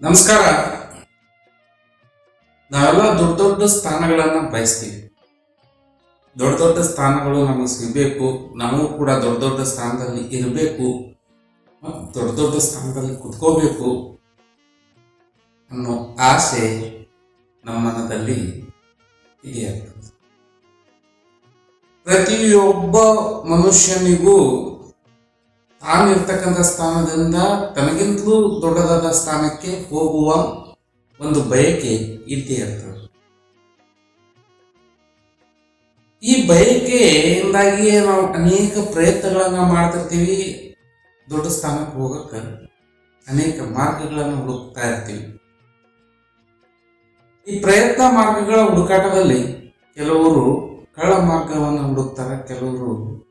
ನಮಸ್ಕಾರ. ನಾವೆಲ್ಲ ದೊಡ್ಡ ದೊಡ್ಡ ಸ್ಥಾನಗಳನ್ನ ಬಯಸ್ತೀವಿ. ದೊಡ್ಡ ದೊಡ್ಡ ಸ್ಥಾನಗಳು ನಮಗೆ ಸಿಗಬೇಕು. ನಾವು ಕೂಡ ದೊಡ್ಡ ದೊಡ್ಡ ಸ್ಥಾನದಲ್ಲಿ ಇರಬೇಕು. ದೊಡ್ಡ ದೊಡ್ಡ ಸ್ಥಾನದಲ್ಲಿ ಕುತ್ಕೋಬೇಕು ಅನ್ನೋ ಆಸೆ ನಮ್ಮ ಮನದಲ್ಲಿ ಇದೆಯಾಗ್ತದೆ ಪ್ರತಿಯೊಬ್ಬ ಮನುಷ್ಯನಿಗೂ ತಾನಿರ್ತಕ್ಕಂಥ ಸ್ಥಾನದಿಂದ ತನಗಿಂತಲೂ ದೊಡ್ಡದಾದ ಸ್ಥಾನಕ್ಕೆ ಹೋಗುವ ಒಂದು ಬಯಕೆ ಇದ್ದೇ ಇರ್ತದೆ. ಈ ಬಯಕೆಯಿಂದಾಗಿಯೇ ನಾವು ಅನೇಕ ಪ್ರಯತ್ನಗಳನ್ನ ಮಾಡ್ತಿರ್ತೀವಿ. ದೊಡ್ಡ ಸ್ಥಾನಕ್ಕೆ ಹೋಗಕ್ಕೆ ಅನೇಕ ಮಾರ್ಗಗಳನ್ನು ಹುಡುಕ್ತಾ ಇರ್ತೀವಿ. ಈ ಪ್ರಯತ್ನ ಮಾರ್ಗಗಳ ಹುಡುಕಾಟದಲ್ಲಿ ಕೆಲವರು ಕಳ್ಳ ಮಾರ್ಗವನ್ನು ಹುಡುಕ್ತಾರೆ, ಕೆಲವರು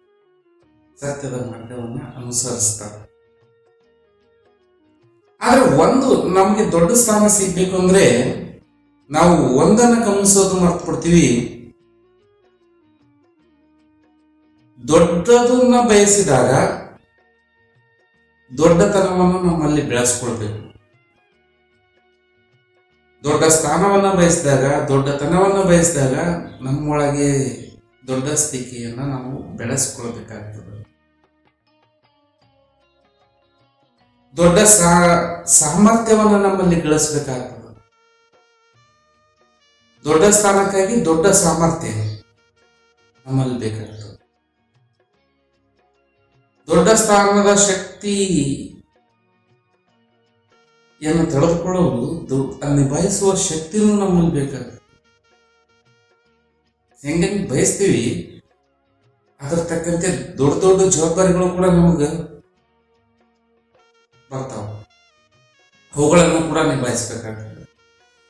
ಸತ್ಯದ ಮಾರ್ಗವನ್ನು ಅನುಸರಿಸ್ತಾರೆ. ಆದ್ರೆ ಒಂದು ನಮಗೆ ದೊಡ್ಡ ಸ್ಥಾನ ಸಿಗ್ಬೇಕು ಅಂದ್ರೆ ನಾವು ಒಂದನ್ನ ಗಮನಿಸೋದು ಮರ್ತು ಕೊಡ್ತೀವಿ ದೊಡ್ಡದನ್ನ ಬಯಸಿದಾಗ ದೊಡ್ಡತನವನ್ನು ನಮ್ಮಲ್ಲಿ ಬೆಳೆಸ್ಕೊಳ್ಬೇಕು. ದೊಡ್ಡ ಸ್ಥಾನವನ್ನ ಬಯಸಿದಾಗ, ದೊಡ್ಡತನವನ್ನ ಬಯಸಿದಾಗ ನಮ್ಮೊಳಗೆ ದೊಡ್ಡ ಸ್ಥಿತಿಯನ್ನ ನಾವು ಬೆಳೆಸ್ಕೊಳ್ಬೇಕಾಗ್ತದೆ. ದೊಡ್ಡ ಸಾಮರ್ಥ್ಯವನ್ನು ನಮ್ಮಲ್ಲಿ ಗಳಿಸಬೇಕಾಗ್ತದೆ. ದೊಡ್ಡ ಸ್ಥಾನಕ್ಕಾಗಿ ದೊಡ್ಡ ಸಾಮರ್ಥ್ಯ ನಮ್ಮಲ್ಲಿ ಬೇಕಾಗ್ತದೆ. ದೊಡ್ಡ ಸ್ಥಾನದ ಶಕ್ತಿ ಏನು ತಳೆದುಕೊಳ್ಳೋದು ಅಲ್ಲಿ ನಿಭಾಯಿಸುವ ಶಕ್ತಿನೂ ನಮ್ಮಲ್ಲಿ ಬೇಕಾಗ್ತದೆ. ಹೆಂಗೆ ಬಯಸ್ತೀವಿ ಅದ್ರ ತಕ್ಕಂತೆ ದೊಡ್ಡ ದೊಡ್ಡ ಜವಾಬ್ದಾರಿಗಳು ಕೂಡ ನಮಗೆ ಬರ್ತಾವ. ಅವುಗಳನ್ನು ಕೂಡ ನಿಭಾಯಿಸ್ಬೇಕಾಗ್ತದೆ.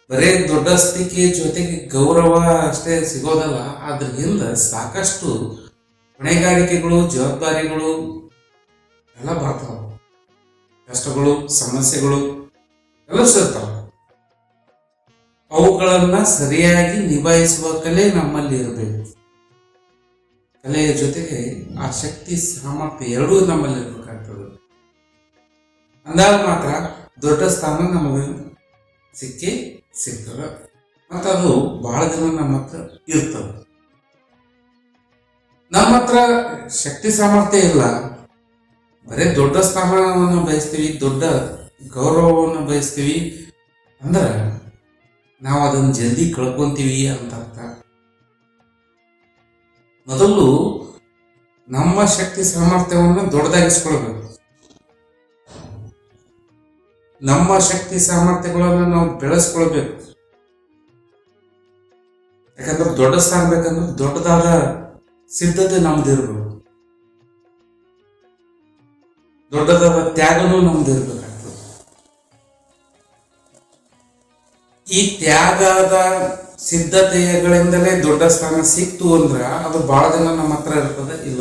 ಬರೇ ದೊಡ್ಡ ಸ್ಥಿತಿ ಜೊತೆಗೆ ಗೌರವ ಅಷ್ಟೇ ಸಿಗೋದಲ್ಲ ಅದ್ರ ಹಿಂದೆ ಸಾಕಷ್ಟು ಹೊಣೆಗಾರಿಕೆಗಳು, ಜವಾಬ್ದಾರಿಗಳು ಎಲ್ಲ ಬರ್ತಾವ. ಕಷ್ಟಗಳು, ಸಮಸ್ಯೆಗಳು ಎಲ್ಲ ಸಿಗ್ತಾವ. ಅವುಗಳನ್ನ ಸರಿಯಾಗಿ ನಿಭಾಯಿಸುವ ಕಲೆ ನಮ್ಮಲ್ಲಿ ಇರಬೇಕು. ಕಲೆಯ ಜೊತೆಗೆ ಆ ಶಕ್ತಿ, ಸಾಮರ್ಥ್ಯ ಎರಡೂ ನಮ್ಮಲ್ಲಿ ಇರಬೇಕಾಗ್ತದೆ. ಅಂದಾಗ ಮಾತ್ರ ದೊಡ್ಡ ಸ್ಥಾನ ನಮಗೆ ಸಿಕ್ಕಿ ಸಿಗ್ತದೆ. ಮತ್ತು ಅದು ಬಹಳ ದಿನ ನಮ್ಮ ಹತ್ರ ಇರ್ತದೆ ನಮ್ಮ ಹತ್ರ ಶಕ್ತಿ ಸಾಮರ್ಥ್ಯ ಇಲ್ಲ. ಬರೀ ದೊಡ್ಡ ಸ್ಥಾನವನ್ನು ಬಯಸ್ತೀವಿ, ದೊಡ್ಡ ಗೌರವವನ್ನು ಬಯಸ್ತೀವಿ ಅಂದ್ರೆ ನಾವು ಅದನ್ನು ಜಲ್ದಿ ಕಳ್ಕೊಂತೀವಿ ಅಂತ ಅರ್ಥ. ಮೊದಲು ನಮ್ಮ ಶಕ್ತಿ ಸಾಮರ್ಥ್ಯವನ್ನು ದೊಡ್ಡದಾಗಿಸ್ಕೊಳ್ಬೇಕು. ನಮ್ಮ ಶಕ್ತಿ ಸಾಮರ್ಥ್ಯಗಳನ್ನು ನಾವು ಬೆಳೆಸ್ಕೊಳ್ಬೇಕು. ಯಾಕಂದ್ರೆ ದೊಡ್ಡ ಸ್ಥಾನ ಬೇಕಂದ್ರೆ ದೊಡ್ಡದಾದ ಸಿದ್ಧತೆ ನಮ್ದಿರ್ಬೇಕು. ದೊಡ್ಡದಾದ ತ್ಯಾಗನೂ ನಮ್ದಿರ್ಬೇಕಾಗ್ತದೆ. ಈ ತ್ಯಾಗದ ಸಿದ್ಧತೆಗಳಿಂದಲೇ ದೊಡ್ಡ ಸ್ಥಾನ ಸಿಕ್ತು ಅಂದ್ರ ಅದು ಬಹಳ ದಿನ ನಮ್ಮ ಹತ್ರ ಇರ್ತದೆ ಇಲ್ಲಂತ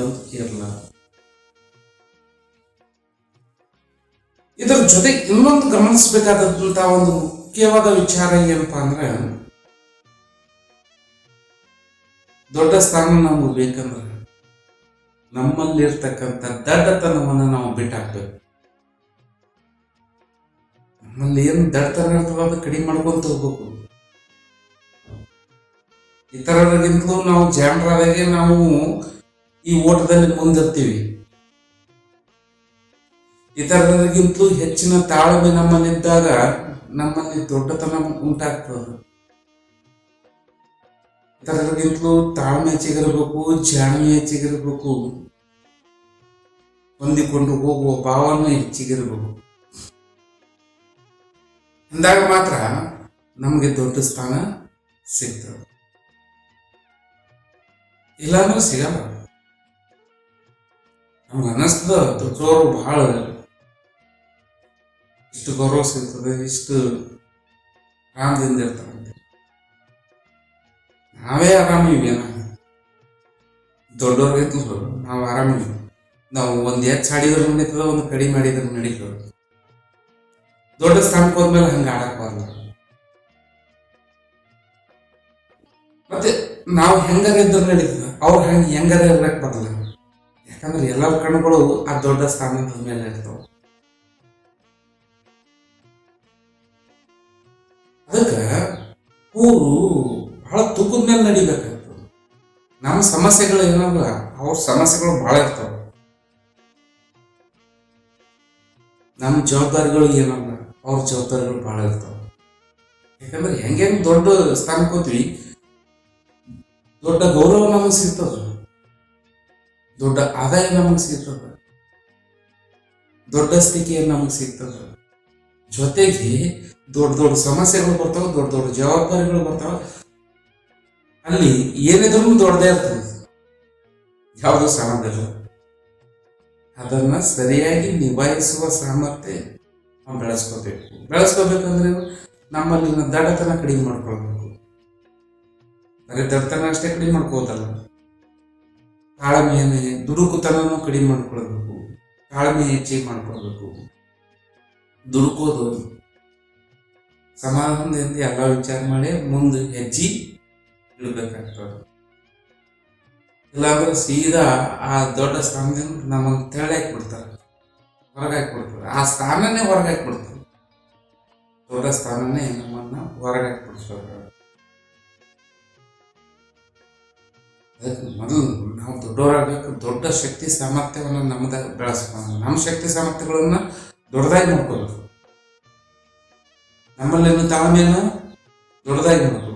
ಇದರ ಜೊತೆ ಇನ್ನೊಂದು ಗಮನಿಸಬೇಕಾದಂತಹ ಒಂದು ಮುಖ್ಯವಾದ ವಿಚಾರ ಏನಪ್ಪಾ ಅಂದ್ರೆ, ದೊಡ್ಡ ಸ್ಥಾನ ನಮಗೆ ಬೇಕಂದ್ರೆ ನಮ್ಮಲ್ಲಿರ್ತಕ್ಕಂಥ ದಡ್ಡತನವನ್ನು ನಾವು ಬಿಟ್ಟಾಕ್ಬೇಕು. ನಮ್ಮಲ್ಲಿ ಏನು ದಡ್ಡತನ ಅಂತ ಅದು ಕಡಿಮೆ ಮಾಡ್ಕೊಂತ ಹೋಗ್ಬೇಕು. ಇತರರಿಗಿಂತಲೂ ನಾವು ಜಾಣರಾದಾಗೆ ನಾವು ಈ ಓಟದಲ್ಲಿ ಮುಂದಿರ್ತೀವಿ ಇತರರಿಗಿಂತಲೂ ಹೆಚ್ಚಿನ ತಾಳ್ಮೆ ನಮ್ಮಲ್ಲಿದ್ದಾಗ ನಮ್ಮಲ್ಲಿ ದೊಡ್ಡತನ ಉಂಟಾಗ್ತದೆ. ಇತರರಿಗಿಂತಲೂ ತಾಳ್ಮೆ ಹೆಚ್ಚಿಗಿರಬೇಕು ಜಾಣ್ಮೆ ಹೆಚ್ಚಿಗಿರಬೇಕು. ಹೊಂದಿಕೊಂಡು ಹೋಗುವ ಭಾವನೆ ಹೆಚ್ಚಿಗಿರಬೇಕು. ಅಂದಾಗ ಮಾತ್ರ ನಮಗೆ ದೊಡ್ಡ ಸ್ಥಾನ ಸಿಗ್ತದೆ. ಇಲ್ಲಾಂದ್ರೆ ಸಿಗಲ್ಲ. ನಮ್ಗೆ ಅನ್ನಿಸ್ತದ ದೊಡ್ಡವರು ಬಹಳ ಇಷ್ಟು ಗೌರವ ಸಿಗ್ತದೆ ಇಷ್ಟು ಆರಾಮದಿಂದ ಇರ್ತಾರಂತೆ ನಾವೇ ಆರಾಮಿವೇನ ದೊಡ್ಡವ್ರಿಗಿಂತಲೂ ನಾವು ಆರಾಮಿವಿ. ನಾವು ಒಂದು ಎಚ್ ಆಡಿದ್ರು ನಡೀತದ, ಒಂದು ಕಡಿಮೆ ಮಾಡಿದ್ರು ನಡೀತದ. ದೊಡ್ಡ ಸ್ಥಾನಕ್ಕೆ ಹೋದ್ಮೇಲೆ ಹಂಗೆ ಆಡಕ್ ಬರಲ್ಲ ಮತ್ತೆ ನಾವು ಹೆಂಗಾರ ಇದ್ರು ನಡೀತದ, ಅವ್ರು ಹೆಂಗ್ ಹೆಂಗಾರ ಇರಕ್ ಬರಲ್ಲ. ಯಾಕಂದ್ರೆ ಎಲ್ಲರ ಕಣ್ಣುಗಳು ಆ ದೊಡ್ಡ ಸ್ಥಾನದ ಮೇಲೆ ಇರ್ತಾವ. ಅದಕ್ಕೆ ಊರು ಬಹಳ ತೂಕದ ಮೇಲೆ ನಡಿಬೇಕಾಗ್ತದೆ. ನಮ್ಮ ಸಮಸ್ಯೆಗಳು ಏನಲ್ಲ ಅವ್ರ ಸಮಸ್ಯೆಗಳು ಬಹಳ ಇರ್ತಾವ. ನಮ್ಮ ಜವಾಬ್ದಾರಿಗಳು ಏನಲ್ಲ ಅವ್ರ ಜವಾಬ್ದಾರಿಗಳು ಬಹಳ ಇರ್ತಾವ. ಯಾಕಂದ್ರೆ ಹೆಂಗೆ ದೊಡ್ಡ ಸ್ಥಾನಕ್ಕೆ ದೊಡ್ಡ ಗೌರವ ನಮಗೆ ಸಿಗ್ತದ. ದೊಡ್ಡ ಆದಾಯ ನಮಗೆ ಸಿಗ್ತದ. ದೊಡ್ಡ ಸ್ಥಿತಿಯನ್ನು ನಮಗೆ ಸಿಗ್ತದ. ಜೊತೆಗೆ ದೊಡ್ಡ ದೊಡ್ಡ ಸಮಸ್ಯೆಗಳು ಬರ್ತಾವ, ದೊಡ್ಡ ದೊಡ್ಡ ಜವಾಬ್ದಾರಿಗಳು ಬರ್ತಾವೆ. ಅಲ್ಲಿ ಏನಿದ್ರು ದೊಡ್ಡದೇ ಇರ್ತದೆ. ಯಾವುದು ಸಣ್ಣದಿಲ್ಲ ಅದನ್ನ ಸರಿಯಾಗಿ ನಿಭಾಯಿಸುವ ಸಾಮರ್ಥ್ಯ ನಾವು ಬೆಳೆಸ್ಕೋಬೇಕು. ಬೆಳೆಸ್ಕೋಬೇಕಂದ್ರೆ ನಮ್ಮಲ್ಲಿನ ದಡತನ ಕಡಿಮೆ ಮಾಡ್ಕೊಳ್ಬೇಕು. ಬರೀ ದಡತನ ಅಷ್ಟೇ ಕಡಿಮೆ ಮಾಡ್ಕೋತಲ್ಲ ತಾಳ್ಮೆಯನ್ನೇ ದುಡುಕುತನ ಕಡಿಮೆ ಮಾಡ್ಕೊಳ್ಬೇಕು. ತಾಳ್ಮೆ ಹೆಚ್ಚಿಗೆ ಮಾಡ್ಕೊಳ್ಬೇಕು. ದುಡುಕೋದು ಸಮಾಧಾನದಿಂದ ಎಲ್ಲ ವಿಚಾರ ಮಾಡಿ ಮುಂದೆ ಹೆಜ್ಜಿ ಇಡಬೇಕಾಗ್ತದೆ ಇಲ್ಲಾಂದ್ರೆ ಸೀದಾ ಆ ದೊಡ್ಡ ಸ್ಥಾನದಿಂದ ನಮಗೆ ತೆಳ್ಳಾಕಿ ಬಿಡ್ತಾರೆ ಹೊರಗಾಕಿ ಹಾಕ್ಬಿಡ್ತಾರೆ ಆ ಸ್ಥಾನನೇ ಹೊರಗೆ ಹಾಕ್ಬಿಡ್ತಾರೆ ದೊಡ್ಡ ಸ್ಥಾನನೇ ನಮ್ಮನ್ನ ಹೊರಗಾಕಿ ಹಾಕ್ಬಿಡ್ತಾರೆ ಅದಕ್ಕೆ ಮೊದಲು ನಾವು ದೊಡ್ಡವರಾಗಬೇಕು. ದೊಡ್ಡ ಶಕ್ತಿ ಸಾಮರ್ಥ್ಯವನ್ನು ನಮ್ಮದಾಗ ಬೆಳೆಸ್ಕೊಂಡು ನಮ್ಮ ಶಕ್ತಿ ಸಾಮರ್ಥ್ಯಗಳನ್ನ ದೊಡ್ಡದಾಗಿ ನೋಡ್ಕೋಬೇಕು ನಮ್ಮಲ್ಲಿನ ತಾಳ್ಮೆಯನ್ನು ದೊಡ್ಡದಾಗಿ ನೋಡ್ಕೋಬೇಕು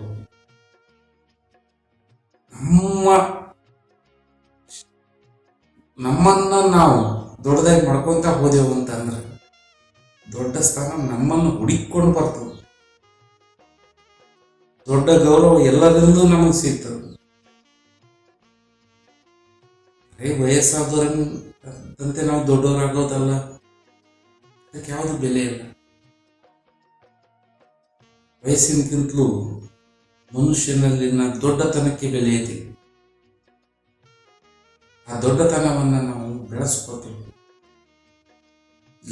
ನಮ್ಮ ನಮ್ಮನ್ನ ನಾವು ದೊಡ್ಡದಾಗಿ ಮಾಡ್ಕೊಂತ ಹೋದೆವು ಅಂತಂದ್ರೆ ದೊಡ್ಡ ಸ್ಥಾನ ನಮ್ಮನ್ನು ಹುಡುಕಿಕೊಂಡು ಬರ್ತದೆ ದೊಡ್ಡ ಗೌರವ ಎಲ್ಲರಿಂದಲೂ ನಮಗೆ ಸಿಗ್ತದೆ ಅರೇ ವಯಸ್ಸಾದವರಂತೆ ನಾವು ದೊಡ್ಡವರಾಗೋದಲ್ಲ. ಅದಕ್ಕೆ ಯಾವುದು ಬೆಲೆ ಇಲ್ಲ? ವಯಸ್ಸಿನಕ್ಕಿಂತಲೂ ಮನುಷ್ಯನಲ್ಲಿನ ದೊಡ್ಡತನಕ್ಕೆ ಬೆಲೆ ಇದೆ. ಆ ದೊಡ್ಡತನವನ್ನು ನಾವು ಬೆಳೆಸ್ಕೋಬೇಕು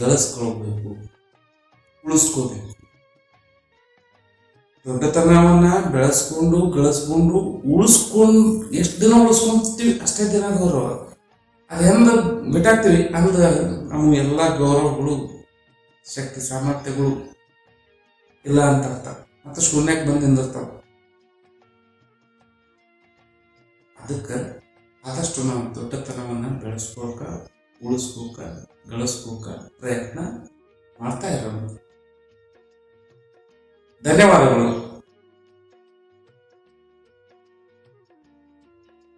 ಗಳಿಸ್ಕೊಳ್ಬೇಕು ಉಳಿಸ್ಕೋಬೇಕು ದೊಡ್ಡತನವನ್ನ ಬೆಳೆಸ್ಕೊಂಡು, ಗಳಿಸ್ಕೊಂಡು, ಉಳಿಸ್ಕೊಂಡು, ಎಷ್ಟು ದಿನ ಉಳಿಸ್ಕೊಂತೀವಿ? ಅಷ್ಟೇ ದಿನ ಗೌರವ. ಅದೆಂದ ಬಿಟ್ಟಾಗ್ತೀವಿ ಅಂದ ನಮ್ಮ ಎಲ್ಲ ಗೌರವಗಳು ಶಕ್ತಿ ಸಾಮರ್ಥ್ಯಗಳು ಇಲ್ಲ ಅಂತ ಅರ್ಥ. ಮತ್ತು ಶೂನ್ಯಕ್ಕೆ ಬಂದು ನಿಂದಿರ್ತಾವ ಅದಕ್ಕೆ ಆದಷ್ಟು ನಾವು ದೊಡ್ಡತನವನ್ನು ಬೆಳೆಸ್ಕೋಕ ಉಳಿಸ್ಕೋಕ ಗಳಿಸ್ಕೋಕ ಪ್ರಯತ್ನ ಮಾಡ್ತಾ ಇರೋಣ. ಧನ್ಯವಾದಗಳು.